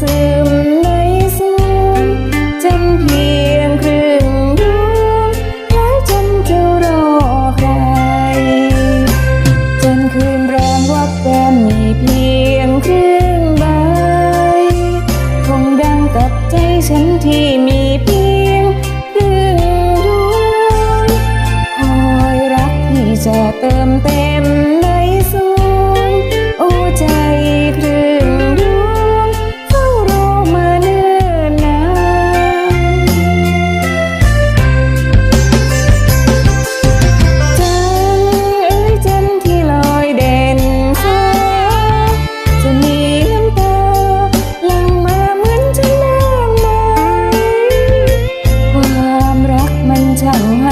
ซึมในซึมจำเพียงครึ่งดวงแล้วฉันจะรอใคร จนคืนแรมวับแวมมีเพียงครึ่งใบคงดังกับใจฉันที่มีเพียงครึ่งดวงคอยรักที่จะเติมเต็ม tell me